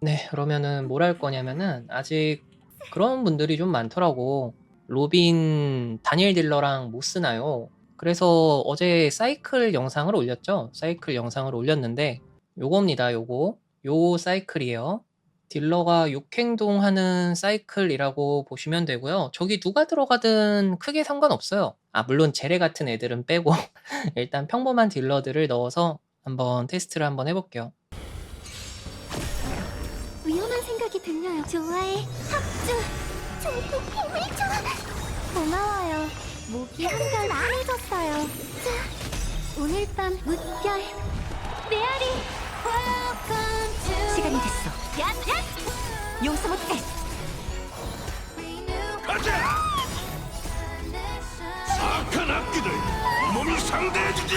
네. 그러면은 뭘 할 거냐면은 아직 그런 분들이 좀 많더라고. 로빈 다니엘 딜러랑 못 쓰나요? 그래서 어제 사이클 영상을 올렸죠. 사이클 영상을 올렸는데 요겁니다, 요거. 요 사이클이에요. 딜러가 육행동 하는 사이클이라고 보시면 되고요. 저기 누가 들어가든 크게 상관없어요. 아 물론 제레 같은 애들은 빼고 일단 평범한 딜러들을 넣어서 한번 테스트를 한번 해 볼게요. 위험한 생각이 들려요. 좋아해. 합주. 저도 힘을 줘. 고마워요. 목이 한결 편해졌어요. 자, 오늘 밤 무별 메아리. 시간이 됐어. 야, 야! 용서 못해. 가자! 악한 악기들 몸이 상대해주지!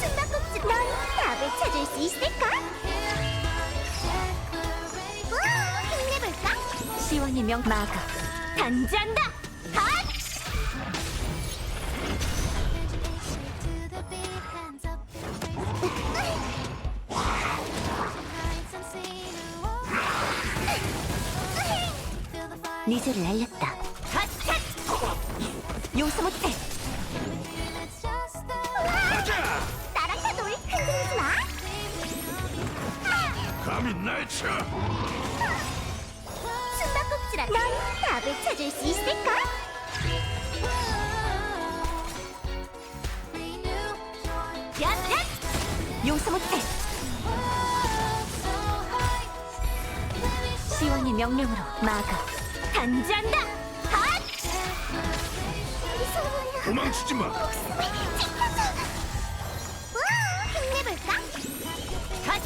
숨바꼭질. 넌 답을 찾을 수 있을까? 시원이 명 막아. 단지한다. 핫! 니즈를 알렸다. 용서 못해. 나랑 다 놀. 흔들리지 마. 감히 날 쳐! 답을 찾을 수 있을까? 야, 야! 용서 못해. 시원이 명령으로 막아. 단지한다. 핫! 도망치지 마! 와, 힘내볼까? 핫!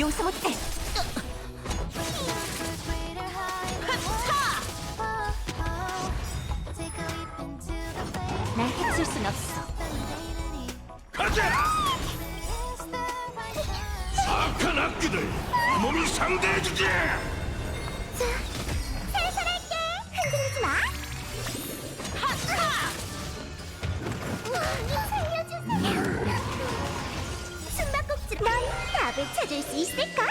용서 못해. 날 해칠 순 없어. 가자! 악한 악기들 몸이 상대해주지! 살살할게. 흔들리지 마. 우와, 살려주세요. 숨바꼭질. 넌 답을 찾을 수 있을까?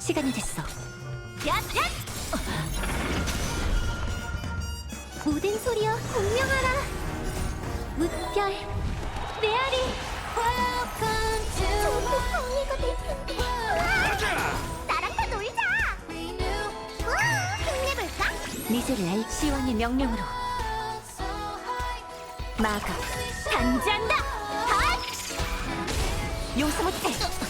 시간이 됐어. 야, 야! 모든 소리여 공명하라. 무별 메아리. 전부 방해가 될 텐데. 가자! 나랑 다 놀자. 와, 힘내볼까? 니즈를 알 시원의 명령으로 막아 단지한다. 핫! 용서 못해.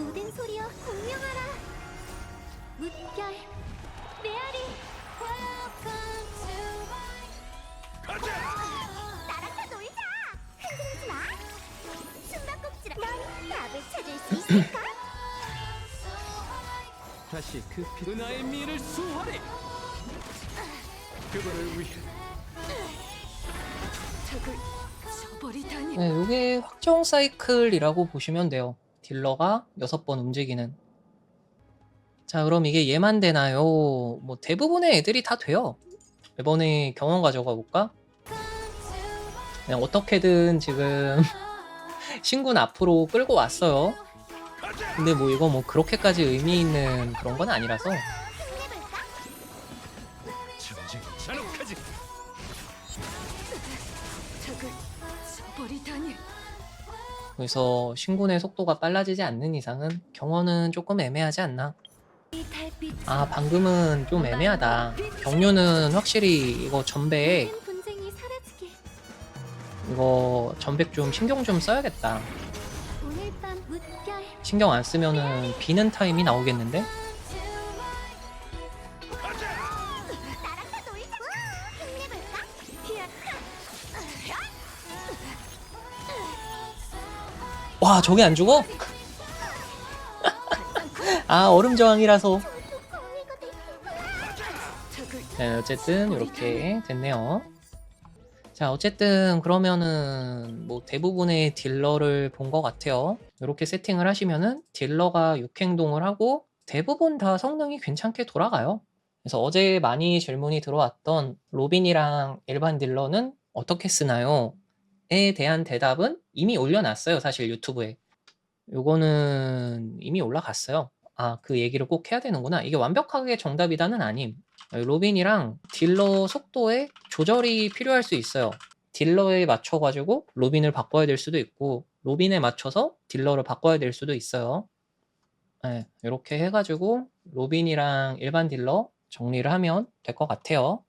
모든 소리여 공명하라. 무별 메아리. 가자! 나랑 다 놀자. 흔들리지 마. 숨바꼭질. 넌 답을 찾을 수 있을까? 다시 그 피... 은하의 미를 수호하리! 그거를 위해 적을 저버리다니. 네, 요게 확정 사이클이라고 보시면 돼요. 딜러가 6번 움직이는. 자, 그럼 이게 얘만 되나요? 뭐 대부분의 애들이 다 돼요. 이번에 경험 가져가 볼까? 그냥 어떻게든 지금 신군 앞으로 끌고 왔어요. 근데 뭐 이거 뭐 그렇게까지 의미 있는 그런 건 아니라서 그래서 신군의 속도가 빨라지지 않는 이상은 경험은 조금 애매하지 않나? 아 방금은 좀 애매하다. 경류는 확실히 이거 전백. 이거 전백 좀 신경 좀 써야겠다. 신경 안 쓰면은 비는 타임이 나오겠는데? 와 저게 안 죽어? 아 얼음 저항이라서. 네, 어쨌든 이렇게 됐네요. 자 어쨌든 그러면은 뭐 대부분의 딜러를 본 것 같아요. 이렇게 세팅을 하시면은 딜러가 육행동을 하고 대부분 다 성능이 괜찮게 돌아가요. 그래서 어제 많이 질문이 들어왔던 로빈이랑 일반 딜러는 어떻게 쓰나요? 에 대한 대답은 이미 올려놨어요. 사실 유튜브에. 요거는 이미 올라갔어요. 아, 그 얘기를 꼭 해야 되는구나. 이게 완벽하게 정답이다는 아님. 로빈이랑 딜러 속도에 조절이 필요할 수 있어요. 딜러에 맞춰가지고 로빈을 바꿔야 될 수도 있고, 로빈에 맞춰서 딜러를 바꿔야 될 수도 있어요. 네, 이렇게 해가지고 로빈이랑 일반 딜러 정리를 하면 될 것 같아요.